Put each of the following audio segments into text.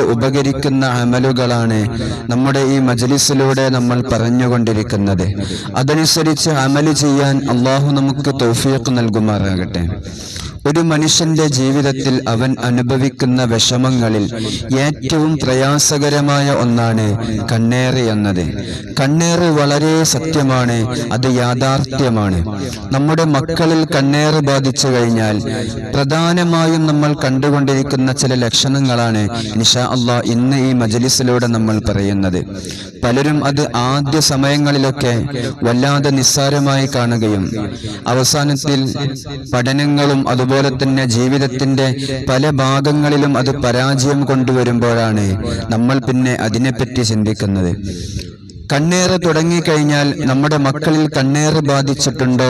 ഉപകരിക്കുന്ന അമലുകളാണ് നമ്മുടെ ഈ മജലിസിലൂടെ നമ്മൾ പറഞ്ഞുകൊണ്ടിരിക്കുന്നത്. അതനുസരിച്ച് അമൽ ചെയ്യാൻ അള്ളാഹു നമുക്ക് തൗഫീഖ് നൽകുമാറാകട്ടെ. ഒരു മനുഷ്യന്റെ ജീവിതത്തിൽ അവൻ അനുഭവിക്കുന്ന വിഷമങ്ങളിൽ ഏറ്റവും പ്രയാസകരമായ ഒന്നാണ് കണ്ണേറ് എന്നത്. കണ്ണേറ് വളരെ സത്യമാണ് അത് യാഥാർത്ഥ്യമാണ്. നമ്മുടെ മക്കളിൽ കണ്ണേറ് ബാധിച്ചു കഴിഞ്ഞാൽ പ്രധാനമായും നമ്മൾ കണ്ടുകൊണ്ടിരിക്കുന്ന ചില ലക്ഷണങ്ങളാണ് നിഷാ അള്ളാ ഇന്ന് ഈ മജലിസിലൂടെ നമ്മൾ പറയുന്നത്. പലരും അത് ആദ്യ സമയങ്ങളിലൊക്കെ വല്ലാതെ നിസ്സാരമായി കാണുകയും അവസാനത്തിൽ പഠനങ്ങളും അതുപോലെ തന്നെ ജീവിതത്തിന്റെ പല ഭാഗങ്ങളിലും അത് പരാജയം കൊണ്ടുവരുമ്പോഴാണ് നമ്മൾ പിന്നെ അതിനെപ്പറ്റി ചിന്തിക്കുന്നത്. കണ്ണേറ് തുടങ്ങിക്കഴിഞ്ഞാൽ നമ്മുടെ മക്കളിൽ കണ്ണേറ് ബാധിച്ചിട്ടുണ്ടോ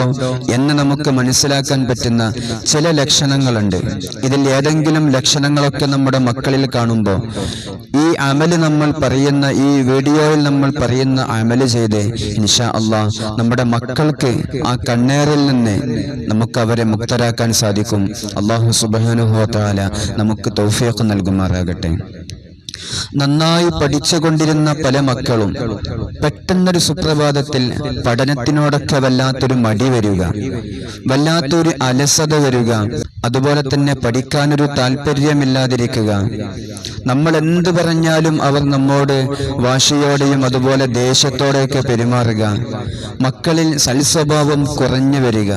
എന്ന് നമുക്ക് മനസ്സിലാക്കാൻ പറ്റുന്ന ചില ലക്ഷണങ്ങളുണ്ട്. ഇതിൽ ഏതെങ്കിലും ലക്ഷണങ്ങളൊക്കെ നമ്മുടെ മക്കളിൽ കാണുമ്പോൾ ഈ അമൽ നമ്മൾ പറയുന്ന ഈ വീഡിയോയിൽ നമ്മൾ പറയുന്ന അമൽ ചെയ്ത് ഇൻഷാ അള്ളാ നമ്മുടെ മക്കൾക്ക് ആ കണ്ണേറിൽ നിന്ന് നമുക്ക് അവരെ മുക്തരാക്കാൻ സാധിക്കും. അള്ളാഹു സുബാനുഹോത്താല നമുക്ക് തൗഫീഖ് നൽകുമാറാകട്ടെ. നന്നായി പഠിച്ചുകൊണ്ടിരുന്ന പല മക്കളും പെട്ടെന്നൊരു സുപ്രഭാതത്തിൽ പഠനത്തിനോടൊക്കെ വല്ലാത്തൊരു മടി വരിക വല്ലാത്തൊരു അലസത വരിക അതുപോലെ തന്നെ പഠിക്കാനൊരു താല്പര്യമില്ലാതിരിക്കുക. നമ്മൾ എന്ത് പറഞ്ഞാലും അവർ നമ്മോട് വാശിയോടെയും അതുപോലെ ദേഷ്യത്തോടെയൊക്കെ പെരുമാറുക. മക്കളിൽ സൽസ്വഭാവം കുറഞ്ഞു വരിക.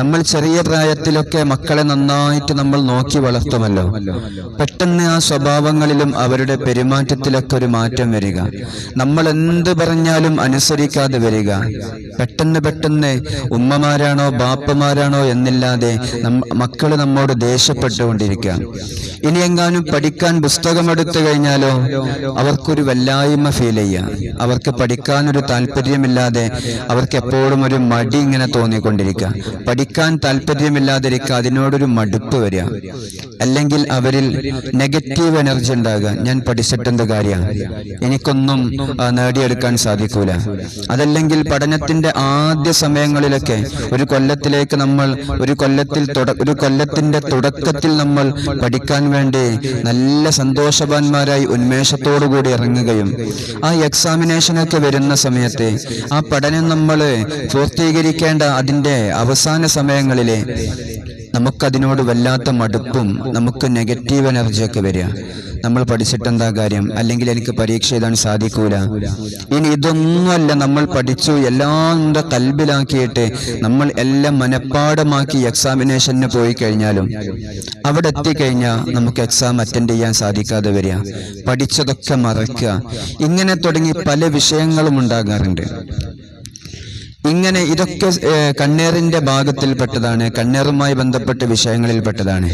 നമ്മൾ ചെറിയ പ്രായത്തിലൊക്കെ മക്കളെ നന്നായിട്ട് നമ്മൾ നോക്കി വളർത്തുമല്ലോ. പെട്ടെന്ന് ആ സ്വഭാവങ്ങളിലും അവരുടെ പെരുമാറ്റത്തിലൊക്കെ ഒരു മാറ്റം വരിക. നമ്മൾ എന്ത് പറഞ്ഞാലും അനുസരിക്കാതെ വരിക. പെട്ടെന്ന് പെട്ടെന്ന് ഉമ്മമാരാണോ ബാപ്പമാരാണോ എന്നില്ലാതെ മക്കൾ നമ്മോട് ദേഷ്യപ്പെട്ടുകൊണ്ടിരിക്കുക. ഇനി എങ്ങാനും പഠിക്കാൻ പുസ്തകം എടുത്തു കഴിഞ്ഞാലോ അവർക്കൊരു വല്ലായ്മ ഫീൽ ചെയ്യാം. അവർക്ക് പഠിക്കാനൊരു താല്പര്യമില്ലാതെ അവർക്ക് എപ്പോഴും ഒരു മടി ഇങ്ങനെ തോന്നിക്കൊണ്ടിരിക്കുക പഠിക്കാൻ താല്പര്യമില്ലാതിരിക്കുക അതിനോടൊരു മടുപ്പ് വരിക. അല്ലെങ്കിൽ അവരിൽ നെഗറ്റീവ് എനർജി ഉണ്ടാകുക ഞാൻ പഠിച്ചിട്ടെന്ത് കാര്യം? എനിക്കൊന്നും നേടിയെടുക്കാൻ സാധിക്കൂല. അതല്ലെങ്കിൽ പഠനത്തിന്റെ ആദ്യ സമയങ്ങളിലൊക്കെ ഒരു കൊല്ലത്തിലേക്ക് നമ്മൾ ഒരു കൊല്ലത്തിൽ ഒരു കൊല്ലത്തിന്റെ തുടക്കത്തിൽ നമ്മൾ പഠിക്കാൻ വേണ്ടി നല്ല സന്തോഷവാന്മാരായി ഉന്മേഷത്തോടു കൂടി ഇറങ്ങുകയും ആ എക്സാമിനേഷനൊക്കെ വരുന്ന സമയത്ത് ആ പഠനം നമ്മൾ പൂർത്തീകരിക്കേണ്ട അതിന്റെ അവസാന സമയങ്ങളിലെ നമുക്കതിനോട് വല്ലാത്ത മടുപ്പും നമുക്ക് നെഗറ്റീവ് എനർജിയൊക്കെ വരിക. നമ്മൾ പഠിച്ചിട്ടെന്താ കാര്യം? അല്ലെങ്കിൽ എനിക്ക് പരീക്ഷ എഴുതാൻ സാധിക്കൂല. ഇനി ഇതൊന്നുമല്ല നമ്മൾ പഠിച്ചു എല്ലാം കൽബിലാക്കിയിട്ട് നമ്മൾ എല്ലാം മനഃപ്പാടമാക്കി എക്സാമിനേഷന് പോയി കഴിഞ്ഞാലും അവിടെ എത്തിക്കഴിഞ്ഞാൽ നമുക്ക് എക്സാം അറ്റൻഡ് ചെയ്യാൻ സാധിക്കാതെ വരിക. പഠിച്ചതൊക്കെ മറക്കുക. ഇങ്ങനെ തുടങ്ങി പല വിഷയങ്ങളും ഉണ്ടാകാറുണ്ട്. ഇങ്ങനെ ഇതൊക്കെ കണ്ണേറിന്റെ ഭാഗത്തിൽപ്പെട്ടതാണ് കണ്ണേറുമായി ബന്ധപ്പെട്ട വിഷയങ്ങളിൽപ്പെട്ടതാണ്.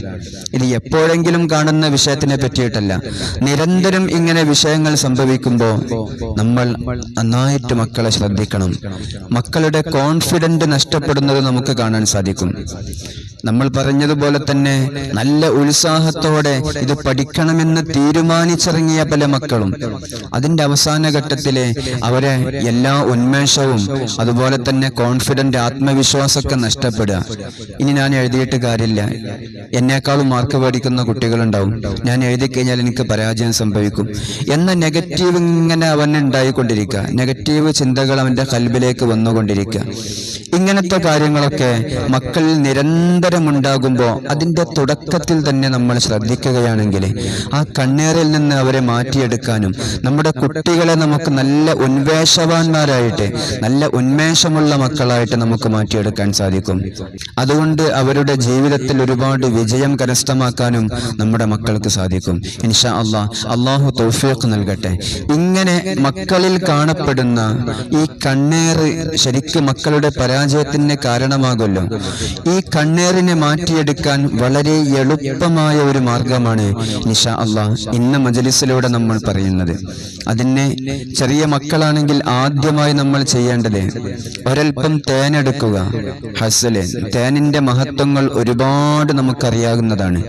ഇത് എപ്പോഴെങ്കിലും കാണുന്ന വിഷയത്തിനെ പറ്റിയിട്ടല്ല. നിരന്തരം ഇങ്ങനെ വിഷയങ്ങൾ സംഭവിക്കുമ്പോൾ നമ്മൾ നന്നായിട്ട് മക്കളെ ശ്രദ്ധിക്കണം. മക്കളുടെ കോൺഫിഡന്റ് നഷ്ടപ്പെടുന്നത് നമുക്ക് കാണാൻ സാധിക്കും. നമ്മൾ പറഞ്ഞതുപോലെ തന്നെ നല്ല ഉത്സാഹത്തോടെ ഇത് പഠിക്കണമെന്ന് തീരുമാനിച്ചിറങ്ങിയ പല മക്കളും. അതിന്റെ അവസാന ഘട്ടത്തിലെ അവരെ എല്ലാ ഉന്മേഷവും അതുപോലെ തന്നെ കോൺഫിഡന്റ് ആത്മവിശ്വാസമൊക്കെ നഷ്ടപ്പെടുക. ഇനി ഞാൻ എഴുതിയിട്ട് കാര്യമില്ല. എന്നേക്കാളും മാർക്ക് മേടിക്കുന്ന കുട്ടികളുണ്ടാവും. ഞാൻ എഴുതി കഴിഞ്ഞാൽ എനിക്ക് പരാജയം സംഭവിക്കും. എന്ന നെഗറ്റീവ് ഇങ്ങനെ അവൻ ഉണ്ടായിക്കൊണ്ടിരിക്കുക. നെഗറ്റീവ് ചിന്തകൾ അവന്റെ കൽബിലേക്ക് വന്നുകൊണ്ടിരിക്കുക. ഇങ്ങനത്തെ കാര്യങ്ങളൊക്കെ മക്കൾ നിരന്തരം ഉണ്ടാകുമ്പോൾ അതിന്റെ തുടക്കത്തിൽ തന്നെ നമ്മൾ ശ്രദ്ധിക്കുകയാണെങ്കിൽ ആ കണ്ണേറിൽ നിന്ന് അവരെ മാറ്റിയെടുക്കാനും നമ്മുടെ കുട്ടികളെ നമുക്ക് നല്ല ഉന്മേഷവാന്മാരായിട്ട് നല്ല ഉന്മേഷമുള്ള മക്കളായിട്ട് നമുക്ക് മാറ്റിയെടുക്കാൻ സാധിക്കും. അതുകൊണ്ട് അവരുടെ ജീവിതത്തിൽ ഒരുപാട് വിജയം കരസ്ഥമാക്കാനും നമ്മുടെ മക്കൾക്ക് സാധിക്കും. ഇൻഷാ അള്ളാഹ് അള്ളാഹു തൗഫീഖ് നൽകട്ടെ. ഇങ്ങനെ മക്കളിൽ കാണപ്പെടുന്ന ഈ കണ്ണേറ് ശരിക്കും മക്കളുടെ പരാജയത്തിന് കാരണമാകുമല്ലോ. ഈ കണ്ണേറിന് തേന് മാറ്റിയെടുക്കാൻ വളരെ എളുപ്പമായ ഒരു മാർഗമാണ് നിഷ അള്ളാഹ് ഇന്ന മജലിസിലൂടെ നമ്മൾ പറയുന്നത്. അതിനെ ചെറിയ മക്കളാണെങ്കിൽ ആദ്യമായി നമ്മൾ ചെയ്യേണ്ടത് ഒരൽപ്പം തേനെടുക്കുക ഹസൽ. തേനിന്റെ മഹത്വങ്ങൾ ഒരുപാട് നമുക്കറിയാവുന്നതാണ്.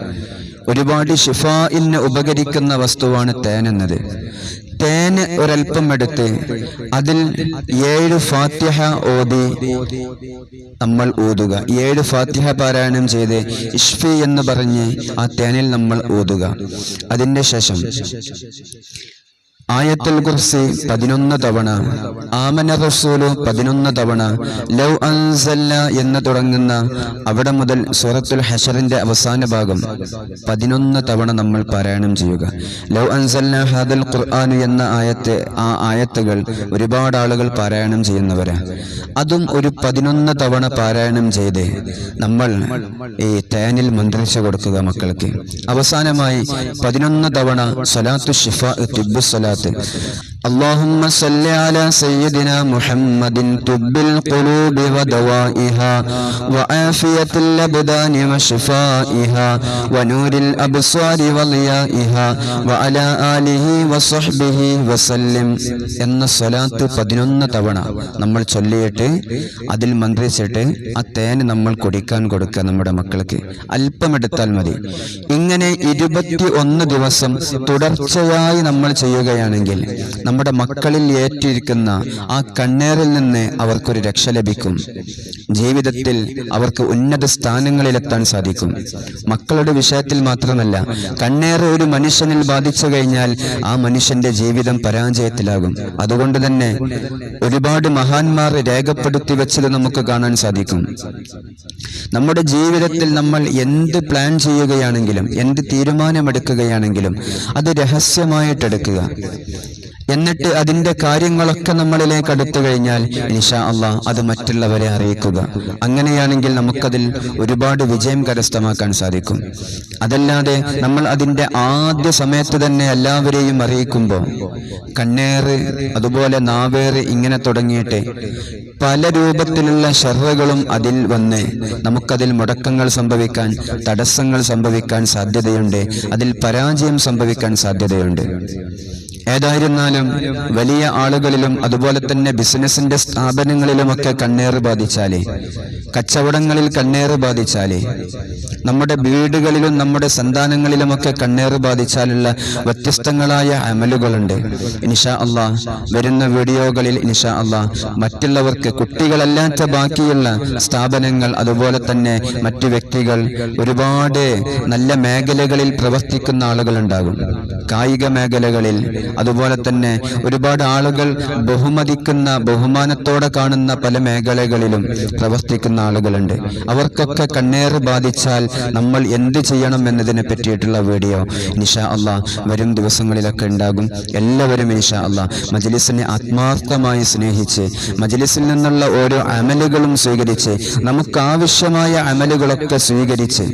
ഒരുപാട് ഷിഫായിന് ഉപകരിക്കുന്ന വസ്തുവാണ് തേനെന്നത്. തേന് ഒരൽപ്പം എടുത്ത് അതിൽ ഏഴ് ഫാത്തിഹ ഓതി നമ്മൾ ഓതുക. ഏഴ് ഫാത്തിഹ പാരായണം ചെയ്ത് ഇഷ്ഫി എന്ന് പറഞ്ഞ് ആ തേനിൽ നമ്മൾ ഓതുക. അതിന്റെ ശേഷം ആയത്തുൽ കുർസി പതിനൊന്ന് തവണ ആമന റസൂലു പതിനൊന്ന് തവണ ലൗ അൻസല്ല എന്ന് തുടങ്ങുന്ന അവിടെ മുതൽ സൂറത്തുൽ ഹഷറിന്റെ അവസാന ഭാഗം പതിനൊന്ന് തവണ നമ്മൾ പാരായണം ചെയ്യുക. ലൗ അൻസല്ല ഹാദൽ ഖുർആാനു എന്ന ആയത്തെ ആ ആയത്തുകൾ ഒരുപാട് ആളുകൾ പാരായണം ചെയ്യുന്നവരാ. അതും ഒരു പതിനൊന്ന് തവണ പാരായണം ചെയ്ത് നമ്മൾ ഈ തേനിൽ മന്ത്രിച്ചു കൊടുക്കുക മക്കൾക്ക്. അവസാനമായി പതിനൊന്ന് തവണ സലാത്തു ഷിഫ സലാത്ത് って。اللهم صل على سيدنا محمد طب القلوب ودوائها وعافية الأبدان وشفائها ونور الأبصار وضيائها وعلى آله وصحبه وسلم എന്ന സ്വലാത്ത് പതിനൊന്ന് തവണ നമ്മൾ ചൊല്ലിയിട്ട് അതിൽ മന്ത്രിച്ചിട്ട് ആ തേന് നമ്മൾ കുടിക്കാൻ കൊടുക്കുക നമ്മുടെ മക്കൾക്ക് അല്പം എടുത്താൽ മതി ഇങ്ങനെ ഇരുപത്തി ഒന്ന് ദിവസം തുടർച്ചയായി നമ്മൾ ചെയ്യുകയാണെങ്കിൽ നമ്മുടെ മക്കളിൽ ഏറ്റിരിക്കുന്ന ആ കണ്ണേറിൽ നിന്ന് അവർക്കൊരു രക്ഷ ലഭിക്കും. ജീവിതത്തിൽ അവർക്ക് ഉന്നത സ്ഥാനങ്ങളിലെത്താൻ സാധിക്കും. മക്കളുടെ വിഷയത്തിൽ മാത്രമല്ല കണ്ണേറെ ഒരു മനുഷ്യനിൽ ബാധിച്ചു കഴിഞ്ഞാൽ ആ മനുഷ്യന്റെ ജീവിതം പരാജയത്തിലാകും. അതുകൊണ്ട് തന്നെ ഒരുപാട് മഹാന്മാർ രേഖപ്പെടുത്തി വെച്ചത് നമുക്ക് കാണാൻ സാധിക്കും. നമ്മുടെ ജീവിതത്തിൽ നമ്മൾ എന്ത് പ്ലാൻ ചെയ്യുകയാണെങ്കിലും എന്ത് തീരുമാനമെടുക്കുകയാണെങ്കിലും അത് രഹസ്യമായിട്ടെടുക്കുക എന്നിട്ട് അതിന്റെ കാര്യങ്ങളൊക്കെ നമ്മളിലേക്ക് അടുത്തു കഴിഞ്ഞാൽ നിഷ അള്ളാ അത് മറ്റുള്ളവരെ അറിയിക്കുക. അങ്ങനെയാണെങ്കിൽ നമുക്കതിൽ ഒരുപാട് വിജയം കരസ്ഥമാക്കാൻ സാധിക്കും. അതല്ലാതെ നമ്മൾ അതിന്റെ ആദ്യ സമയത്ത് തന്നെ എല്ലാവരെയും അറിയിക്കുമ്പോൾ കണ്ണേറ് അതുപോലെ നാവേറ് ഇങ്ങനെ തുടങ്ങിയിട്ട് പല രൂപത്തിലുള്ള ഷെറുകളും അതിൽ വന്ന് നമുക്കതിൽ മുടക്കങ്ങൾ സംഭവിക്കാൻ തടസ്സങ്ങൾ സംഭവിക്കാൻ സാധ്യതയുണ്ട്. അതിൽ പരാജയം സംഭവിക്കാൻ സാധ്യതയുണ്ട്. ഏതായിരുന്നാലും വലിയ ആളുകളിലും അതുപോലെ തന്നെ ബിസിനസിന്റെ സ്ഥാപനങ്ങളിലുമൊക്കെ കണ്ണേറ് ബാധിച്ചാലേ. കച്ചവടങ്ങളിൽ കണ്ണേറ് ബാധിച്ചാലേ? നമ്മുടെ വീടുകളിലും നമ്മുടെ സന്താനങ്ങളിലുമൊക്കെ കണ്ണേറ് ബാധിച്ചാലുള്ള വ്യത്യസ്തങ്ങളായ അമലുകളുണ്ട്. ഇൻഷാ അള്ളാഹ് വരുന്ന വീഡിയോകളിൽ ഇൻഷാ അള്ളാഹ് മറ്റുള്ളവർക്ക് കുട്ടികളല്ലാത്ത ബാക്കിയുള്ള സ്ഥാപനങ്ങൾ അതുപോലെ തന്നെ മറ്റു വ്യക്തികൾ ഒരുപാട് നല്ല മേഖലകളിൽ പ്രവർത്തിക്കുന്ന ആളുകളുണ്ടാകും. കായിക മേഖലകളിൽ അതുപോലെ തന്നെ ഒരുപാട് ആളുകൾ ബഹുമതിക്കുന്ന ബഹുമാനത്തോടെ കാണുന്ന പല മേഖലകളിലും പ്രവർത്തിക്കുന്ന ആളുകളുണ്ട്. അവർക്കൊക്കെ കണ്ണേറ് ബാധിച്ചാൽ നമ്മൾ എന്ത് ചെയ്യണം എന്നതിനെ പറ്റിയിട്ടുള്ള വീഡിയോ നിഷാ അള്ളാ വരും ദിവസങ്ങളിലൊക്കെ ഉണ്ടാകും. എല്ലാവരും ഇൻഷാ അള്ളാ മജലിസിനെ ആത്മാർത്ഥമായി സ്നേഹിച്ച് മജലിസിൽ നിന്നുള്ള ഓരോ അമലുകളും സ്വീകരിച്ച് നമുക്കാവശ്യമായ അമലുകളൊക്കെ സ്വീകരിച്ച്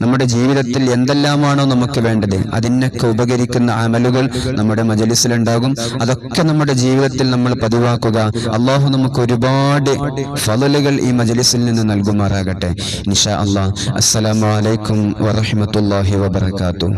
നമ്മുടെ ജീവിതത്തിൽ എന്തെല്ലാമാണോ നമുക്ക് വേണ്ടത് അതിനൊക്കെ ഉപകരിക്കുന്ന അമലുകൾ നമ്മുടെ മജലിസിലുണ്ടാകും. അതൊക്കെ നമ്മുടെ ജീവിതത്തിൽ നമ്മൾ പതിവാക്കുക. അള്ളാഹു നമുക്ക് ഒരുപാട് ഫലലുകൾ ഈ മജലിസിൽ നിന്ന് നൽകുമാറാകട്ടെ. നിഷ അള്ളാഹ് അസ്സലാമലൈക്കും വറഹമത്തല്ലാഹി വബർക്കാത്തു